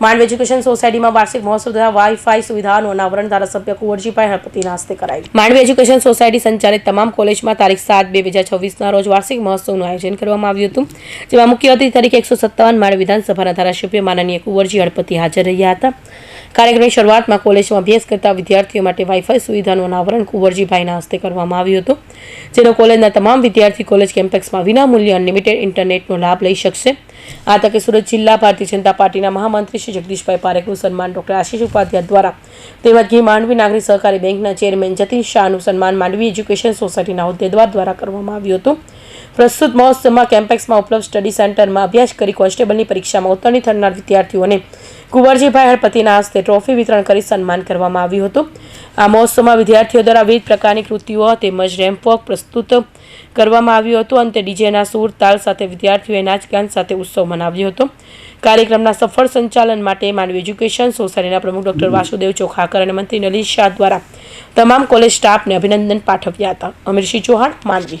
Mandvi education સોસાયટીમાં વાર્ષિક મહોત્સવ તથા વાઈફાઈ સુવિધાનું અનાવરણ ધારાસભ્ય કુંવરજીભાઈ હળપતિના હસ્તે કરાયું. માંડવી એજ્યુકેશન સોસાયટી સંચાલિત તમામ કોલેજમાં તારીખ સાત બે હજાર છવ્વીસના રોજ વાર્ષિક મહોત્સવનું આયોજન કરવામાં આવ્યું હતું. જેમાં મુખ્ય અતિથિ તરીકે એકસો માંડવી વિધાનસભાના ધારાસભ્ય માનનીય કુંવરજી હળપતિ હાજર રહ્યા હતા. કાર્યક્રમની શરૂઆતમાં કોલેજમાં અભ્યાસ કરતા વિદ્યાર્થીઓ માટે વાઈફાઈ સુવિધાનું અનાવરણ કુંવરજીભાઈના હસ્તે કરવામાં આવ્યું હતું. જેનો કોલેજના તમામ વિદ્યાર્થી કોલેજ કેમ્પસમાં વિનામૂલ્યે અનલિમિટેડ ઇન્ટરનેટનો લાભ લઈ શકશે. આ તકે સુરત જિલ્લા ભારતીય જનતા પાર્ટીના મહામંત્રી શ્રી જગદીશભાઈ પારેખનું સન્માન ડોક્ટર આશીષ ઉપાધ્યાય દ્વારા. તેમજ ઘી માંડવી નાગરિક સહકારી બેંકના ચેરમેન જતીન શાહનું સન્માન માંડવી એજ્યુકેશન સોસાયટીના હોદ્દેદાર દ્વારા કરવામાં આવ્યું હતું. પ્રસ્તુત મહોત્સવમાં કેમ્પેક્સમાં ઉપલબ્ધ સ્ટડી સેન્ટરમાં અભ્યાસ કરી કોન્સ્ટેબલની પરીક્ષામાં ઉત્તીર્ણ થનાર વિદ્યાર્થીઓને કુંવરજીભાઈ હળપતિના હસ્તે ટ્રોફી વિતરણ કરી સન્માન કરવામાં આવ્યું હતું. આ મહોત્સવમાં વિદ્યાર્થીઓ દ્વારા વિવિધ પ્રકારની કૃતિઓ તેમજ રેમ્પ વોક પ્રસ્તુત કરવામાં આવ્યું હતું. અંતે ડીજેના સૂર, તાલ સાથે વિદ્યાર્થીઓએ નાચગાન સાથે ઉત્સવ મનાવ્યો હતો. કાર્યક્રમના સફળ સંચાલન માટે માનવી એજ્યુકેશન સોસાયટીના પ્રમુખ ડોક્ટર વાસુદેવ ચોખાકર અને મંત્રી નલીન શાહ દ્વારા તમામ કોલેજ સ્ટાફને અભિનંદન પાઠવ્યા હતા. અમીરસિંહ ચૌહાણ માંડવી